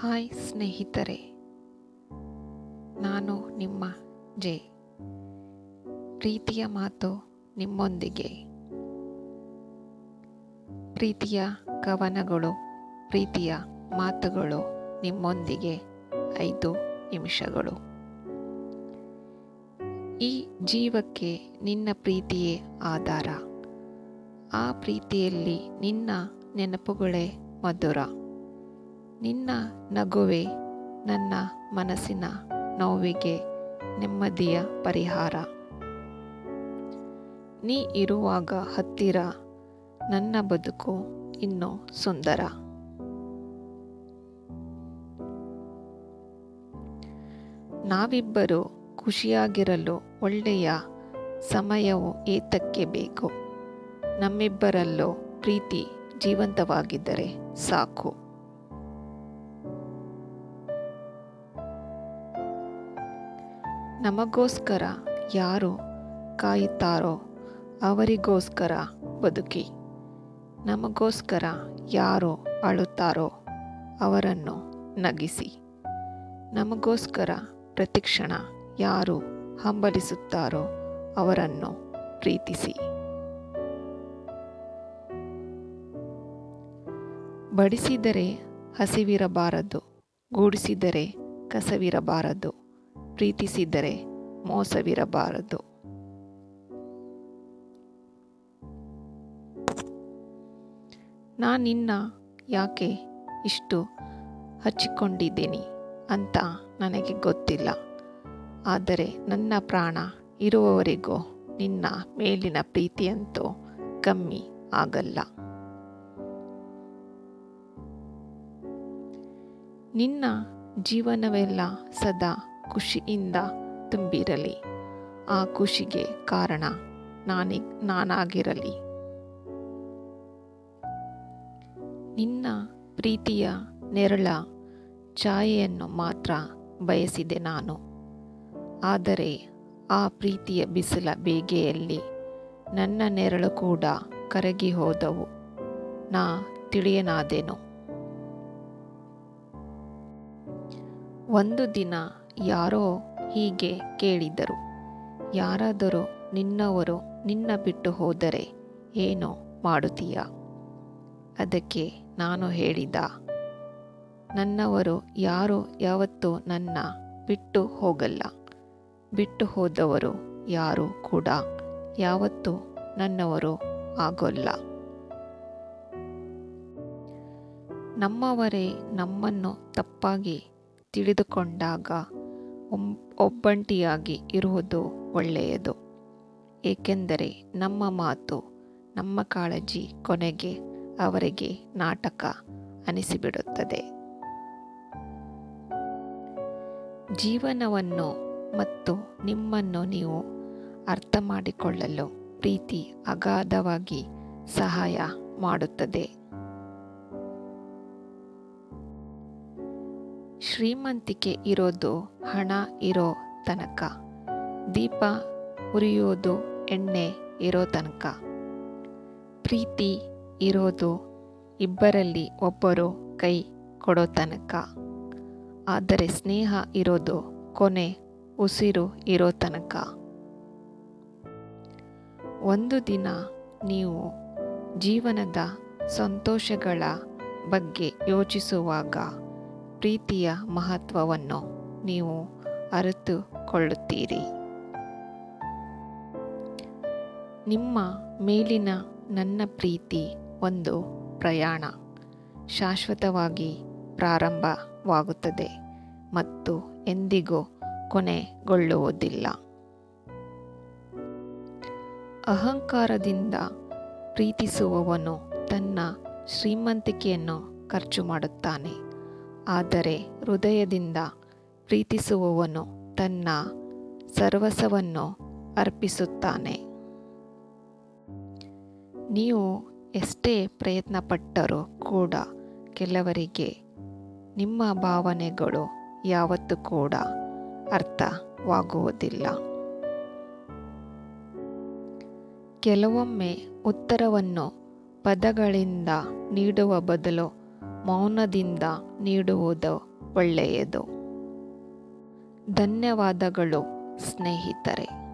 Hi ಸ್ನೇಹಿತರೆ, ನಾನು ನಿಮ್ಮ ಜೆ. ಪ್ರೀತಿಯ ಮಾತು ನಿಮ್ಮೊಂದಿಗೆ. ಪ್ರೀತಿಯ ಕವನಗಳು, ಪ್ರೀತಿಯ ಮಾತುಗಳು ನಿಮ್ಮೊಂದಿಗೆ ಐದು ನಿಮಿಷಗಳು. ಈ ಜೀವಕ್ಕೆ ನಿನ್ನ ಪ್ರೀತಿಯೇ ಆಧಾರ. ಆ ಪ್ರೀತಿಯಲ್ಲಿ ನಿನ್ನ ನೆನಪುಗಳೇ ಮಧುರ. ನಿನ್ನ ನಗುವೆ ನನ್ನ ಮನಸ್ಸಿನ ನೋವಿಗೆ ನೆಮ್ಮದಿಯ ಪರಿಹಾರ. ನೀ ಇರುವಾಗ ಹತ್ತಿರ, ನನ್ನ ಬದುಕು ಇನ್ನೂ ಸುಂದರ. ನಾವಿಬ್ಬರು ಖುಷಿಯಾಗಿರಲು ಒಳ್ಳೆಯ ಸಮಯವು ಏತಕ್ಕೆ ಬೇಕು? ನಮ್ಮಿಬ್ಬರಲ್ಲೂ ಪ್ರೀತಿ ಜೀವಂತವಾಗಿದ್ದರೆ ಸಾಕು. ನಮಗೋಸ್ಕರ ಯಾರು ಕಾಯುತ್ತಾರೋ ಅವರಿಗೋಸ್ಕರ ಬದುಕಿ. ನಮಗೋಸ್ಕರ ಯಾರು ಅಳುತ್ತಾರೋ ಅವರನ್ನು ನಗಿಸಿ. ನಮಗೋಸ್ಕರ ಪ್ರತಿಕ್ಷಣ ಯಾರು ಹಂಬಲಿಸುತ್ತಾರೋ ಅವರನ್ನು ಪ್ರೀತಿಸಿ. ಬಡಿಸಿದರೆ ಹಸಿವಿರಬಾರದು, ಗೂಡಿಸಿದರೆ ಕಸವಿರಬಾರದು. ಪ್ರೀತಿಸಿದರೆ ಮೋಸವಿರಬಾರದು. ನಾನಿನ್ನ ಯಾಕೆ ಇಷ್ಟು ಹಚ್ಚಿಕೊಂಡಿದ್ದೀನಿ ಅಂತ ನನಗೆ ಗೊತ್ತಿಲ್ಲ. ಆದರೆ ನನ್ನ ಪ್ರಾಣ ಇರುವವರೆಗೂ ನಿನ್ನ ಮೇಲಿನ ಪ್ರೀತಿಯಂತೂ ಕಮ್ಮಿ ಆಗಲ್ಲ. ನಿನ್ನ ಜೀವನವೆಲ್ಲ ಸದಾ ಖುಷಿಯಿಂದ ತುಂಬಿರಲಿ. ಆ ಖುಷಿಗೆ ಕಾರಣ ನಾನಿ, ನಾನಾಗಿರಲಿ. ನಿನ್ನ ಪ್ರೀತಿಯ ನೆರಳ ಛಾಯೆಯನ್ನು ಮಾತ್ರ ಬಯಸಿದೆ ನಾನು. ಆದರೆ ಆ ಪ್ರೀತಿಯ ಬಿಸಿಲ ಬೇಗೆಯಲ್ಲಿ ನನ್ನ ನೆರಳು ಕೂಡ ಕರಗಿ ಹೋದವು. ನಾ ತಿಳಿಯನಾದೆನು. ಒಂದು ದಿನ ಯಾರೋ ಹೀಗೆ ಕೇಳಿದರು, ಯಾರಾದರೂ ನಿನ್ನವರು ನಿನ್ನ ಬಿಟ್ಟು ಹೋದರೆ ಏನು ಮಾಡುತ್ತೀಯ? ಅದಕ್ಕೆ ನಾನು ಹೇಳಿದ, ನನ್ನವರು ಯಾರು ಯಾವತ್ತೂ ನನ್ನ ಬಿಟ್ಟು ಹೋಗಲ್ಲ. ಬಿಟ್ಟು ಹೋದವರು ಯಾರು ಕೂಡ ಯಾವತ್ತೂ ನನ್ನವರು ಆಗೋಲ್ಲ. ನಮ್ಮವರೇ ನಮ್ಮನ್ನು ತಪ್ಪಾಗಿ ತಿಳಿದುಕೊಂಡಾಗ ಒಬ್ಬಂಟಿಯಾಗಿ ಇರುವುದು ಒಳ್ಳೆಯದು. ಏಕೆಂದರೆ ನಮ್ಮ ಮಾತು ನಮ್ಮ ಕಾಳಜಿ ಕೊನೆಗೆ ಅವರಿಗೆ ನಾಟಕ ಅನಿಸಿಬಿಡುತ್ತದೆ. ಜೀವನವನ್ನು ಮತ್ತು ನಿಮ್ಮನ್ನು ನೀವು ಅರ್ಥ ಮಾಡಿಕೊಳ್ಳಲು ಪ್ರೀತಿ ಅಗಾಧವಾಗಿ ಸಹಾಯ ಮಾಡುತ್ತದೆ. ಶ್ರೀಮಂತಿಕೆ ಇರೋದು ಹಣ ಇರೋ ತನಕ. ದೀಪ ಉರಿಯೋದು ಎಣ್ಣೆ ಇರೋ ತನಕ. ಪ್ರೀತಿ ಇರೋದು ಇಬ್ಬರಲ್ಲಿ ಒಬ್ಬರು ಕೈ ಕೊಡೋ ತನಕ. ಆದರೆ ಸ್ನೇಹ ಇರೋದು ಕೊನೆ ಉಸಿರು ಇರೋ ತನಕ. ಒಂದು ದಿನ ನೀವು ಜೀವನದ ಸಂತೋಷಗಳ ಬಗ್ಗೆ ಯೋಚಿಸುವಾಗ ಪ್ರೀತಿಯ ಮಹತ್ವವನ್ನು ನೀವು ಅರಿತುಕೊಳ್ಳುತ್ತೀರಿ. ನಿಮ್ಮ ಮೇಲಿನ ನನ್ನ ಪ್ರೀತಿ ಒಂದು ಪ್ರಯಾಣ. ಶಾಶ್ವತವಾಗಿ ಪ್ರಾರಂಭವಾಗುತ್ತದೆ ಮತ್ತು ಎಂದಿಗೂ ಕೊನೆಗೊಳ್ಳುವುದಿಲ್ಲ. ಅಹಂಕಾರದಿಂದ ಪ್ರೀತಿಸುವವನು ತನ್ನ ಶ್ರೀಮಂತಿಕೆಯನ್ನು ಖರ್ಚು ಮಾಡುತ್ತಾನೆ. ಆದರೆ ಹೃದಯದಿಂದ ಪ್ರೀತಿಸುವವನು ತನ್ನ ಸರ್ವಸವನ್ನು ಅರ್ಪಿಸುತ್ತಾನೆ. ನೀವು ಎಷ್ಟೇ ಪ್ರಯತ್ನಪಟ್ಟರೂ ಕೂಡ ಕೆಲವರಿಗೆ ನಿಮ್ಮ ಭಾವನೆಗಳು ಯಾವತ್ತೂ ಕೂಡ ಅರ್ಥವಾಗುವುದಿಲ್ಲ. ಕೆಲವೊಮ್ಮೆ ಉತ್ತರವನ್ನು ಪದಗಳಿಂದ ನೀಡುವ ಬದಲು ಮೌನದಿಂದ ನೀಡುವುದು ಒಳ್ಳೆಯದು. ಧನ್ಯವಾದಗಳು ಸ್ನೇಹಿತರೆ.